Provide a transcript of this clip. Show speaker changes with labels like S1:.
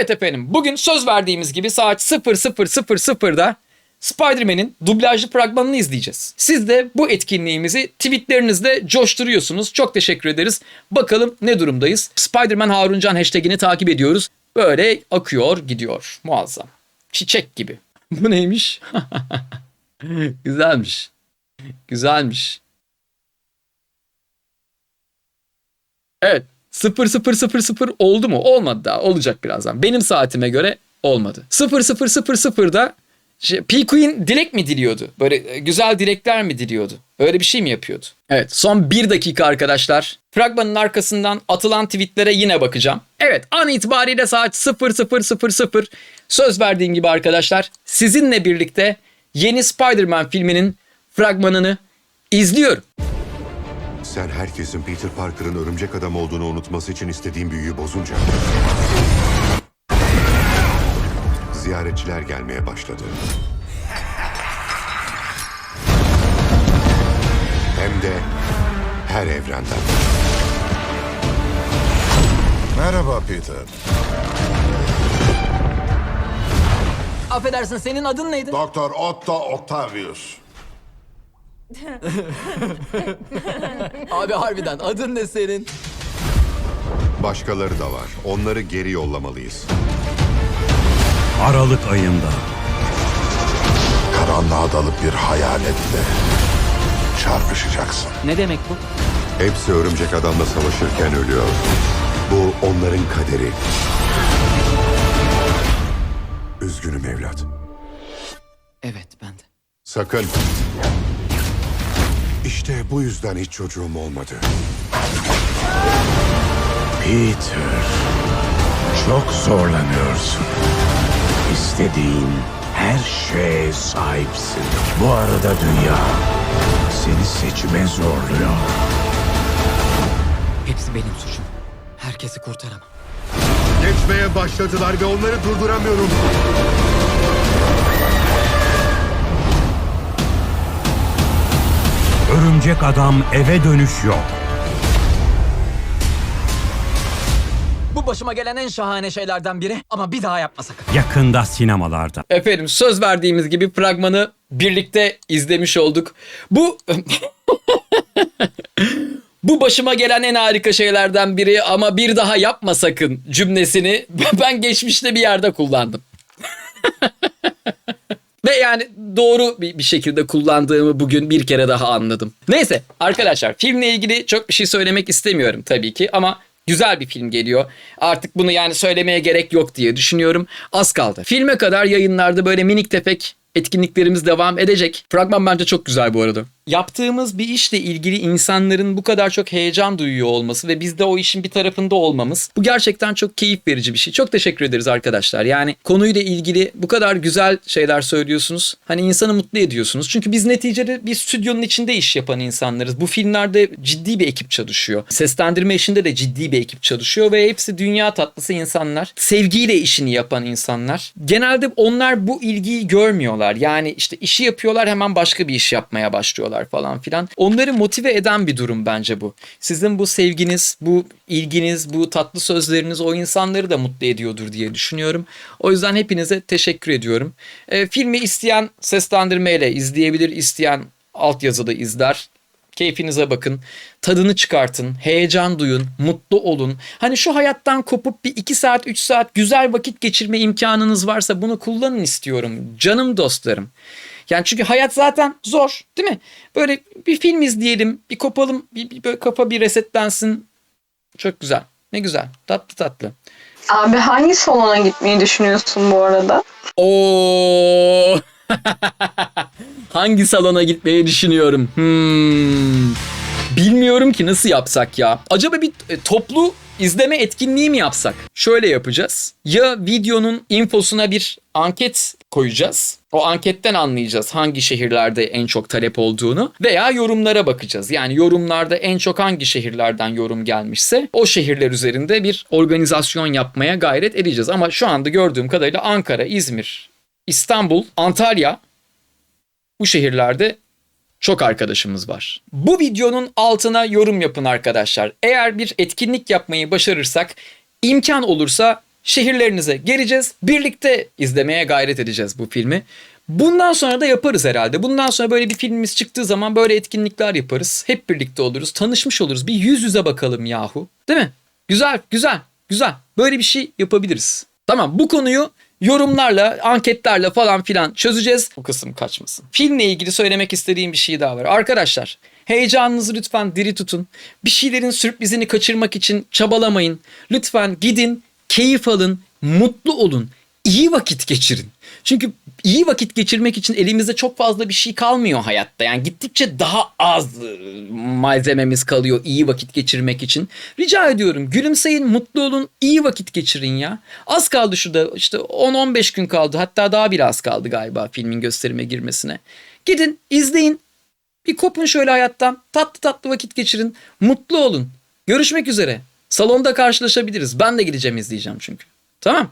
S1: Evet efendim bugün söz verdiğimiz gibi saat 00.00'da Spider-Man'in dublajlı fragmanını izleyeceğiz. Siz de bu etkinliğimizi tweetlerinizle coşturuyorsunuz. Çok teşekkür ederiz. Bakalım ne durumdayız? Spider-Man Haruncan hashtagini takip ediyoruz. Böyle akıyor gidiyor. Muazzam. Çiçek gibi. Bu neymiş? Güzelmiş. Güzelmiş. Evet. 0000 oldu mu? Olmadı daha. Olacak birazdan. Benim saatime göre olmadı. 0000'da şey, P. Queen dilek mi diliyordu? Böyle e, güzel dilekler mi diliyordu? Öyle bir şey mi yapıyordu? Evet son bir dakika arkadaşlar. Fragmanın arkasından atılan tweetlere yine bakacağım. Evet an itibariyle saat 00.00 söz verdiğim gibi arkadaşlar sizinle birlikte yeni Spider-Man filminin fragmanını izliyorum.
S2: Sen herkesin Peter Parker'ın örümcek adam olduğunu unutması için istediğin büyüyü bozunca... Ziyaretçiler gelmeye başladı. Hem de her evrenden.
S3: Merhaba Peter.
S1: Affedersin senin adın neydi?
S3: Doktor Otto Octavius.
S1: Abi harbiden adın ne senin?
S2: Başkaları da var. Onları geri yollamalıyız.
S4: Aralık ayında
S3: Karanlığa dalıp bir hayaletle çarpışacaksın.
S1: Ne demek bu?
S2: Hepsi örümcek adamla savaşırken ölüyor. Bu onların kaderi. Üzgünüm evlat.
S1: Evet ben de.
S2: Sakın. İşte bu yüzden hiç çocuğum olmadı.
S5: Peter, çok zorlanıyorsun. İstediğin her şeye sahipsin. Bu arada dünya seni seçime zorluyor.
S1: Hepsi benim suçum. Herkesi kurtaramam.
S2: Geçmeye başladılar ve onları durduramıyorum.
S4: Örümcek adam eve dönüş yok.
S6: Bu başıma gelen en şahane şeylerden biri ama bir daha yapma sakın.
S4: Yakında sinemalarda.
S1: Efendim söz verdiğimiz gibi fragmanı birlikte izlemiş olduk. Bu bu başıma gelen en harika şeylerden biri ama bir daha yapma sakın cümlesini ben geçmişte bir yerde kullandım. Ve yani doğru bir, bir şekilde kullandığımı bugün bir kere daha anladım. Neyse arkadaşlar filmle ilgili çok bir şey söylemek istemiyorum tabii ki ama güzel bir film geliyor. Artık bunu yani söylemeye gerek yok diye düşünüyorum. Az kaldı. Filme kadar yayınlarda böyle minik tefek etkinliklerimiz devam edecek. Fragman bence çok güzel bu arada. Yaptığımız bir işle ilgili insanların bu kadar çok heyecan duyuyor olması ve biz de o işin bir tarafında olmamız bu gerçekten çok keyif verici bir şey. Çok teşekkür ederiz arkadaşlar. Yani konuyla ilgili bu kadar güzel şeyler söylüyorsunuz. Hani insanı mutlu ediyorsunuz. Çünkü biz neticede bir stüdyonun içinde iş yapan insanlarız. Bu filmlerde ciddi bir ekip çalışıyor. Seslendirme işinde de ciddi bir ekip çalışıyor ve hepsi dünya tatlısı insanlar. Sevgiyle işini yapan insanlar. Genelde onlar bu ilgiyi görmüyorlar. Yani işte işi yapıyorlar hemen başka bir iş yapmaya başlıyorlar falan filan. Onları motive eden bir durum bence bu. Sizin bu sevginiz, bu ilginiz, bu tatlı sözleriniz o insanları da mutlu ediyordur diye düşünüyorum. O yüzden hepinize teşekkür ediyorum. E, filmi isteyen seslendirmeyle izleyebilir, isteyen altyazıda izler. Keyfinize bakın. Tadını çıkartın. Heyecan duyun. Mutlu olun. Hani şu hayattan kopup bir 2 saat 3 saat güzel vakit geçirme imkanınız varsa bunu kullanın istiyorum. Canım dostlarım. Yani çünkü hayat zaten zor değil mi? Böyle bir film izleyelim. Bir kopalım. Bir, bir böyle kafa bir resetlensin. Çok güzel. Ne güzel. Tatlı tatlı.
S7: Abi hangi salona gitmeyi düşünüyorsun bu arada?
S1: Oo. Hangi salona gitmeyi düşünüyorum? Hmm. Bilmiyorum ki nasıl yapsak ya. Acaba bir e, toplu izleme etkinliği mi yapsak? Şöyle yapacağız. Ya videonun infosuna bir anket koyacağız. O anketten anlayacağız hangi şehirlerde en çok talep olduğunu veya yorumlara bakacağız. Yani yorumlarda en çok hangi şehirlerden yorum gelmişse o şehirler üzerinde bir organizasyon yapmaya gayret edeceğiz. Ama şu anda gördüğüm kadarıyla Ankara, İzmir, İstanbul, Antalya bu şehirlerde çok arkadaşımız var. Bu videonun altına yorum yapın arkadaşlar. Eğer bir etkinlik yapmayı başarırsak imkan olursa şehirlerinize geleceğiz. Birlikte izlemeye gayret edeceğiz bu filmi. Bundan sonra da yaparız herhalde. Bundan sonra böyle bir filmimiz çıktığı zaman böyle etkinlikler yaparız. Hep birlikte oluruz. Tanışmış oluruz. Bir yüz yüze bakalım yahu. Değil mi? Güzel, güzel, güzel. Böyle bir şey yapabiliriz. Tamam bu konuyu yorumlarla, anketlerle falan filan çözeceğiz. Bu kısım kaçmasın. Filmle ilgili söylemek istediğim bir şey daha var. Arkadaşlar heyecanınızı lütfen diri tutun. Bir şeylerin sürprizini kaçırmak için çabalamayın. Lütfen gidin, keyif alın, mutlu olun. iyi vakit geçirin. Çünkü iyi vakit geçirmek için elimizde çok fazla bir şey kalmıyor hayatta. Yani gittikçe daha az e, malzememiz kalıyor iyi vakit geçirmek için. Rica ediyorum gülümseyin, mutlu olun, iyi vakit geçirin ya. Az kaldı şurada işte 10-15 gün kaldı. Hatta daha biraz kaldı galiba filmin gösterime girmesine. Gidin, izleyin. Bir kopun şöyle hayattan. Tatlı tatlı vakit geçirin. Mutlu olun. Görüşmek üzere. Salonda karşılaşabiliriz. Ben de gideceğim izleyeceğim çünkü. Tamam.